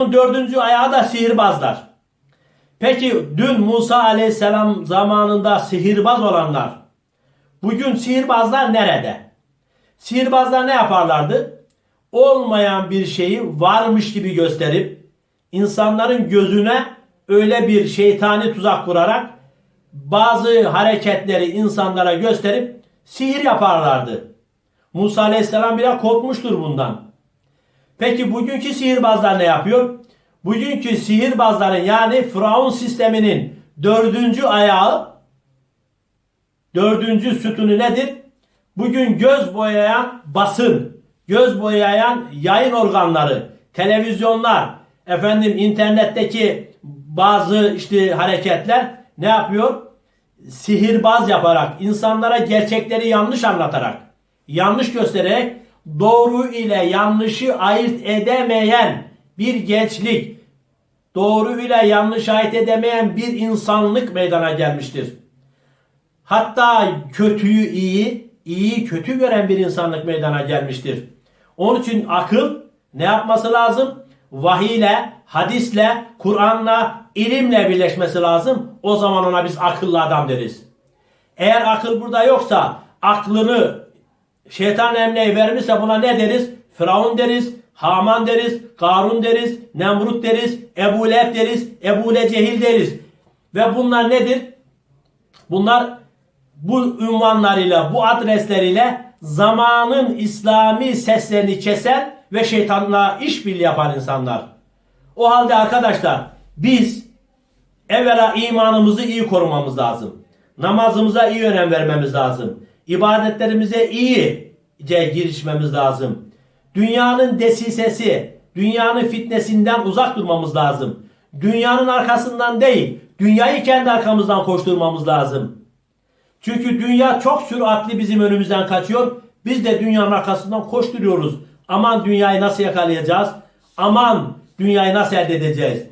Dördüncü ayağı da sihirbazlar. Peki dün Musa aleyhisselam zamanında sihirbaz olanlar, bugün sihirbazlar nerede? Sihirbazlar ne yaparlardı? Olmayan bir şeyi varmış gibi gösterip, insanların gözüne öyle bir şeytani tuzak kurarak, bazı hareketleri insanlara gösterip sihir yaparlardı. Musa aleyhisselam bile korkmuştur bundan. Peki bugünkü sihirbazlar ne yapıyor? Bugünkü sihirbazların yani Firavun sisteminin dördüncü ayağı, dördüncü sütunu nedir? Bugün göz boyayan basın, göz boyayan yayın organları, televizyonlar, efendim internetteki bazı işte hareketler ne yapıyor? Sihirbaz yaparak, insanlara gerçekleri yanlış anlatarak, yanlış göstererek doğru ile yanlışı ayırt edemeyen bir gençlik, doğru ile yanlış ayırt edemeyen bir insanlık meydana gelmiştir. Hatta kötüyü iyi, iyi kötü gören bir insanlık meydana gelmiştir. Onun için akıl ne yapması lazım? Vahiy ile, hadisle, Kur'an'la, ilimle birleşmesi lazım. O zaman ona biz akıllı adam deriz. Eğer akıl burada yoksa aklını şeytan emreyi vermişse buna ne deriz? Firavun deriz, Haman deriz, Karun deriz, Nemrut deriz, Ebu Leheb deriz, Ebu Cehil deriz. Ve bunlar nedir? Bunlar bu ünvanlarıyla, bu adresleriyle zamanın İslami seslerini kesen ve şeytanla işbirliği yapan insanlar. O halde arkadaşlar biz evvela imanımızı iyi korumamız lazım. Namazımıza iyi önem vermemiz lazım. İbadetlerimize iyice girişmemiz lazım. Dünyanın desisesi, dünyanın fitnesinden uzak durmamız lazım. Dünyanın arkasından değil, dünyayı kendi arkamızdan koşturmamız lazım. Çünkü dünya çok süratli bizim önümüzden kaçıyor. Biz de dünyanın arkasından koşturuyoruz. Aman dünyayı nasıl yakalayacağız? Aman dünyayı nasıl elde edeceğiz?